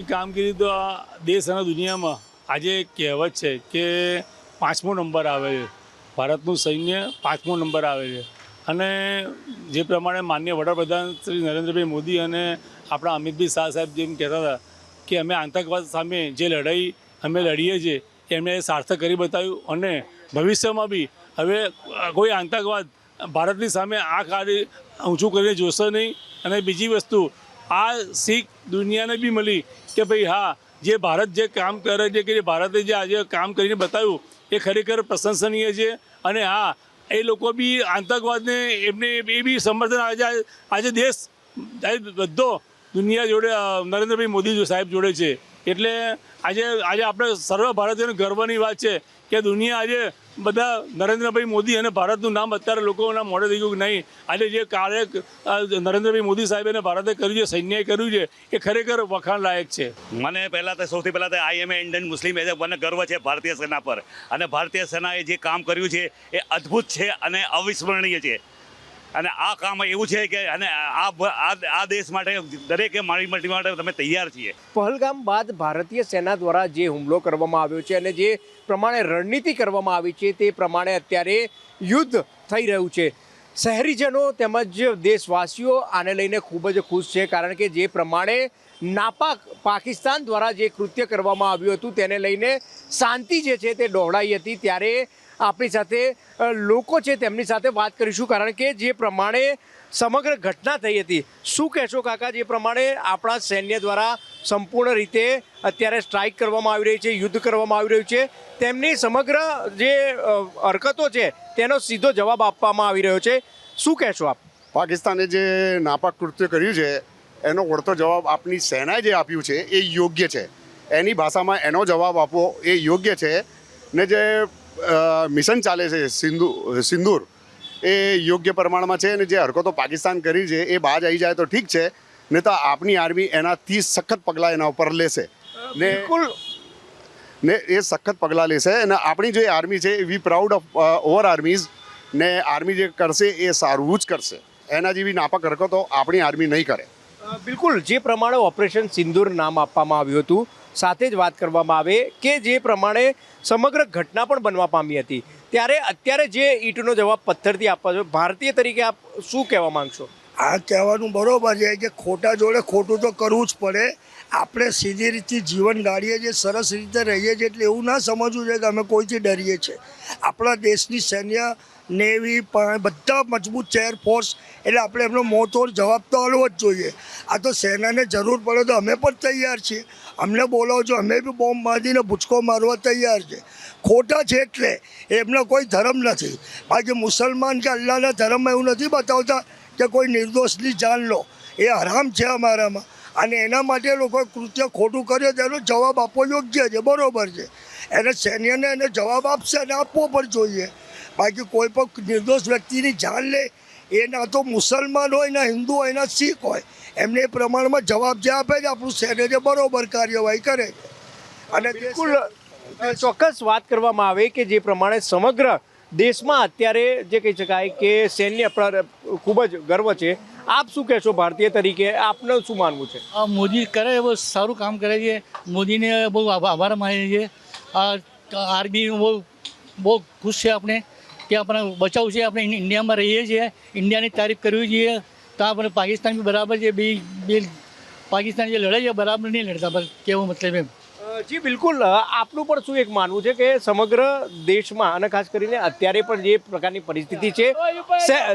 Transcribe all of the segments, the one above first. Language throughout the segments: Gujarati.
કામગીરી તો દેશ અને દુનિયામાં આજે એક કહેવત છે કે પાંચમો નંબર આવે છે. ભારતનું સૈન્ય પાંચમો નંબર આવે છે. અને જે પ્રમાણે માન્ય વડાપ્રધાન શ્રી નરેન્દ્રભાઈ મોદી અને આપણા અમિતભાઈ શાહ સાહેબ જેમ કહેતા હતા કે અમે આતંકવાદ સામે જે લડાઈ અમે લડીએ છીએ એમણે સાર્થક કરી બતાવ્યું અને ભવિષ્યમાં બી હવે કોઈ આતંકવાદ ભારતની સામે આ કાર્ય ઊંચું કરીને જોશે નહીં. અને બીજી વસ્તુ આ શીખ દુનિયાને બી મળી કે ભાઈ હા, જે ભારત જે કામ કરે છે કે જે ભારતે જે આજે કામ કરીને બતાવ્યું, એ ખરેખર પ્રશંસનીય છે. અને હા, એ લોકો બી આતંકવાદને એમને એ બી સમર્થન આજે આજે દેશ, આજે બધો દુનિયા જોડે નરેન્દ્રભાઈ મોદી સાહેબ જોડે છે. એટલે આજે આજે આપણે સર્વ ભારતીયોને ગર્વની વાત છે કે દુનિયા આજે બધા નરેન્દ્રભાઈ મોદી અને ભારતનું નામ અત્યારે લોકોના મોઢે થઈ ગયું નહીં. આજે જે કાર્ય નરેન્દ્રભાઈ મોદી સાહેબ અને ભારતે કર્યું છે, સૈન્યએ કર્યું છે, એ ખરેખર વખાણ લાયક છે. મને પહેલાં તો સૌથી પહેલાં તો આઈ એ ઇન્ડિયન મુસ્લિમ એઝ મને ગર્વ છે ભારતીય સેના પર. અને ભારતીય સેનાએ જે કામ કર્યું છે, એ અદ્ભુત છે અને અવિસ્મરણીય છે. અને આ કામ એવું છે કે અને આ આ દેશ માટે દરેકે મારી મટી માટે તમે તૈયાર છીએ. પહલગામ બાદ ભારતીય સેના દ્વારા જે હુમલો કરવામાં આવ્યો છે અને જે પ્રમાણે રણનીતિ કરવામાં આવી છે તે પ્રમાણે અત્યારે યુદ્ધ થઈ રહ્યું છે. શહેરીજનો તેમજ દેશવાસીઓ આને લઈને ખૂબ જ ખુશ છે કારણ કે જે પ્રમાણે નાપાક પાકિસ્તાન દ્વારા જે કૃત્ય કરવામાં આવ્યું હતું તેને લઈને શાંતિ જે છે તે ડહોળાઈ હતી ત્યારે આપણી સાથે લોકો છે તેમની સાથે વાત કરીશું, કારણ કે જે પ્રમાણે સમગ્ર ઘટના થઈ હતી, શું કહેશો કાકા, જે પ્રમાણે આપણા સૈન્ય દ્વારા સંપૂર્ણ રીતે અત્યારે સ્ટ્રાઇક કરવામાં આવી રહી છે, યુદ્ધ કરવામાં આવી રહ્યું છે, તેમની સમગ્ર જે હરકતો છે, તેનો સીધો જવાબ આપવામાં આવી રહ્યો છે. શું કહેશો આપ? પાકિસ્તાને જે નાપાક કૃત્ય કર્યું છે, એનો વળતો જવાબ આપની સેનાએ જે આપ્યું છે, એ યોગ્ય છે. એની ભાષામાં એનો જવાબ આપવો એ યોગ્ય છે ને જે મિશન ચાલે છે સિંધુ સિંદૂર. એ યોગ્ય પ્રમાણમાં છે અને જે હરકતો પાકિસ્તાન કરી છે એ બાજ આવી જાય તો ઠીક છે ને તો આપની આર્મી એનાથી સખત પગલાં એના ઉપર લેશે. ને બિલકુલ. ને એ સખત પગલાં લેશે અને આપણી જે આર્મી છે we proud of our armies ને આર્મી જે કરશે એ સારું જ કરશે. એના જેવી નાપાક હરકતો આપણી આર્મી નહીં કરે. બિલકુલ, જે પ્રમાણે ઓપરેશન સિંદૂર નામ આપવામાં આવ્યું હતું, સાથે જ વાત કરવામાં આવે કે જે પ્રમાણે સમગ્ર ઘટના પણ બનવા પામી હતી. ત્યારે અત્યારે જે ઈંટનો જવાબ પથ્થરથી આપવા જોઈએ ભારતીય તરીકે આપ શું કહેવા માંગશો? આ કહેવાનું બરાબર છે કે ખોટા જોડે ખોટું તો કરવું જ પડે. આપણે સીધી રીતે જીવન ગાળીએ છીએ, સરસ રીતે રહીએ છીએ, એટલે એવું ના સમજવું છે કે અમે કોઈથી ડરીએ છીએ. આપણા દેશની સૈન્ય, નેવી બધા મજબૂત છે એરફોર્સ એટલે આપણે એમનો મોટો જવાબ તો આલવો જ જોઈએ. આ તો સેનાને જરૂર પડે તો અમે પણ તૈયાર છીએ. અમને બોલાવો છો અમે બી બોમ્બ બાંધીને ભૂચકો મારવા તૈયાર છે. ખોટા છે એટલે એમનો કોઈ ધર્મ નથી. બાકી મુસલમાન કે અલ્લાહના ધર્મમાં એવું નથી બતાવતા કે કોઈ નિર્દોષની જાન લો. એ હરામ છે અમારામાં. અને એના માટે લોકોએ કૃત્ય ખોટું કર્યું તેનો જવાબ આપવો યોગ્ય છે, બરોબર છે. એને સૈન્યને એને જવાબ આપશે અને આપવો પણ જોઈએ. બાકી કોઈ પણ નિર્દોષ વ્યક્તિની જાન લે, એ ના તો મુસલમાન હોય, ના હિન્દુ હોય, ના શીખ હોય. એમને એ પ્રમાણમાં જવાબ જે આપે છે, આપણું સૈન્ય જે બરોબર કાર્યવાહી કરે અને બિલકુલ, ચોક્કસ વાત કરવામાં આવે કે જે પ્રમાણે સમગ્ર દેશમાં અત્યારે જે કહી શકાય કે સૈન્ય પર ખૂબ જ ગર્વ છે. આપ શું કહેશો ભારતીય તરીકે? આપનું શું માનવું છે? મોદી કરે બહુ સારું કામ કરે છે. મોદીને બહુ આભા- આભાર માનીએ છીએ. આ આર્મી બહુ બહુ ખુશ છે આપણે કે આપણે બચાવ છે. આપણે ઇન્ડિ- ઇન્ડિયામાં રહીએ છીએ. ઇન્ડિયાની તારીફ કરવી જોઈએ. તો આપણે પાકિસ્તાન બી બરાબર છે. બે બે પાકિસ્તાન જે લડે છે બરાબર નહીં લડતા, બસ કેવો મતલબ એમ. જી બિલકુલ. આપનું પણ શું એક માનવું છે કે સમગ્ર દેશમાં અને ખાસ કરીને અત્યારે પણ જે પ્રકારની પરિસ્થિતિ છે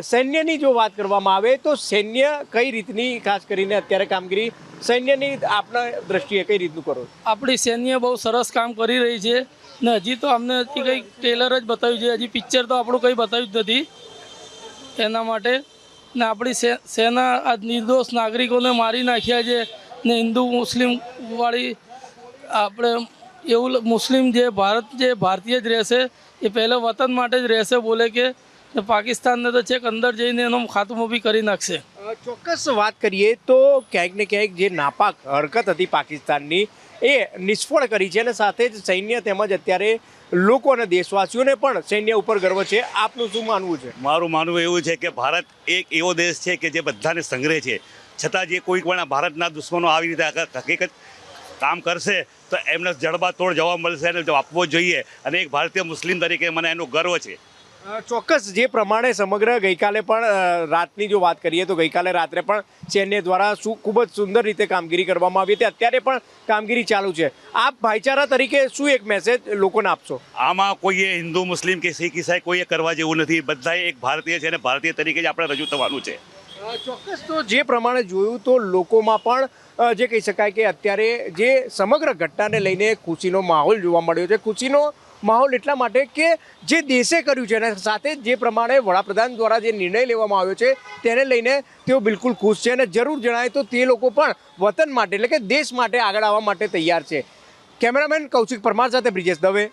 સૈન્યની જો વાત કરવામાં આવે તો સૈન્ય કઈ રીતની ખાસ કરીને અત્યારે કામગીરી સૈન્યની આપના દ્રષ્ટિએ કઈ રીતનું કરો? આપણી સૈન્ય બહુ સરસ કામ કરી રહી છે ને હજી તો અમને હજી કંઈ ટ્રેલર જ બતાવ્યું છે હજી પિક્ચર તો આપણું કંઈ બતાવ્યું જ નથી એના માટે. ને આપણી સેના આ નિર્દોષ નાગરિકોને મારી નાખ્યા છે ને હિન્દુ મુસ્લિમ વાળી આપણે એવું મુસ્લિમ જે ભારત જે ભારતીય જ રહેશે એ પહેલાં વતન માટે જ રહેશે બોલે કે ને પાકિસ્તાનને તો છેક અંદર જઈને એનો ખાતમો બી કરી નાખશે. ચોક્કસ વાત કરીએ તો ક્યાંક ને ક્યાંક જે નાપાક હરકત હતી પાકિસ્તાનની એ નિષ્ફળ કરી છે અને સાથે જ સૈન્ય તેમજ અત્યારે લોકો અને દેશવાસીઓને પણ સૈન્ય ઉપર ગર્વ છે. આપનું શું માનવું છે? મારું માનવું એવું છે કે ભારત એક એવો દેશ છે કે જે બધાને સંગ્રહે છે. છતાં જે કોઈ પણ ભારતના દુશ્મનો આવી રીતે હકીકત કામ કરશે તો એમને જડબાતોડ જવાબ મળશે અને આપવો જોઈએ. અને એક ભારતીય મુસ્લિમ તરીકે મને એનો ગર્વ છે. ચોક્કસ જે પ્રમાણે સમગ્ર ગઈકાલે પણ રાતની જો વાત કરીએ તો ગઈકાલે રાત્રે પણ સૈન્ય દ્વારા શું ખૂબ જ સુંદર રીતે કામગીરી કરવામાં આવી હતી. અત્યારે પણ કામગીરી ચાલુ છે. આપ ભાઈચારા તરીકે શું એક મેસેજ લોકોને આપશો? આમાં કોઈએ હિન્દુ મુસ્લિમ કે શીખ ઈસાઈ કોઈએ કરવા જેવું નથી. બધાએ એક ભારતીય છે અને ભારતીય તરીકે જ આપણે રજૂ થવાનું છે. ચોક્કસ તો જે પ્રમાણે જોયું તો લોકોમાં પણ જે કહી શકાય કે અત્યારે જે સમગ્ર ઘટનાને લઈને ખુશીનો માહોલ જોવા મળ્યો છે. ખુશીનો માહોલ એટલા માટે કે જે દેશે કર્યું છે અને સાથે જ પ્રમાણે વડાપ્રધાન દ્વારા જે નિર્ણય લેવામાં આવ્યો છે તેને લઈને તેઓ બિલકુલ ખુશ છે અને જરૂર જણાય તો તે લોકો પણ વતન માટે એટલે કે દેશ માટે આગળ આવવા માટે તૈયાર છે. કેમેરામેન કૌશિક પરમાર સાથે બ્રિજેશ દવે.